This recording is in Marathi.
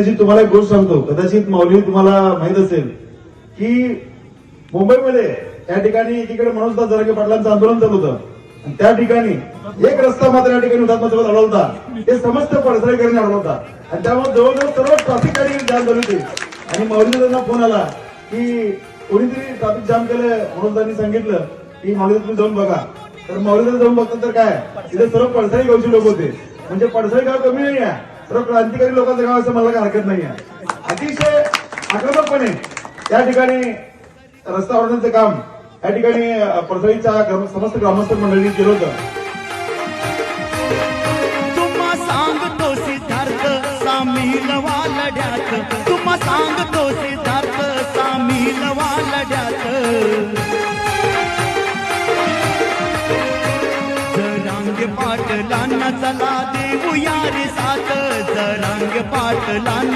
कदाचित तुम्हाला एक गोष्ट सांगतो कदाचित माऊली तुम्हाला माहीत असेल की मुंबईमध्ये त्या ठिकाणी एकीकडे मनोज जरांगे पाटलांचं आंदोलन चालू होतं. आणि त्या ठिकाणी एक रस्ता मात्र या ठिकाणी हुतात्मा चौकात अडवला होता ते समस्त पडसळीकरांनी अडवला होता आणि त्यामुळे जवळजवळ सर्व ट्रॅफिक त्या ठिकाणी जाम झाली होती. आणि माऊलीचा त्यांना फोन आला की कोणीतरी ट्रॅफिक जाम केलं मनोजदांनी सांगितलं की माऊलीला तुम्ही जाऊन बघा. तर माऊलीला जाऊन बघतात तर काय तिथे सर्व पडसाळी गावचे लोक होते. म्हणजे पडसाळी गाव कमी नाही आहे सर्व क्रांतिकारी लोकांचं गाव असं मला हरकत नाही आहे अतिशय आक्रमकपणे त्या ठिकाणी रस्ता ओढण्याचं काम या ठिकाणी अ, समस्त ग्रामस्थ मंडळींनी केलं होतं. तुम्हा सांगतो सिद्धार्थ सामी वालड्यात लढ्यात. सांगतो पाटलांना चला देऊ यारी साथ जरांगे पाटला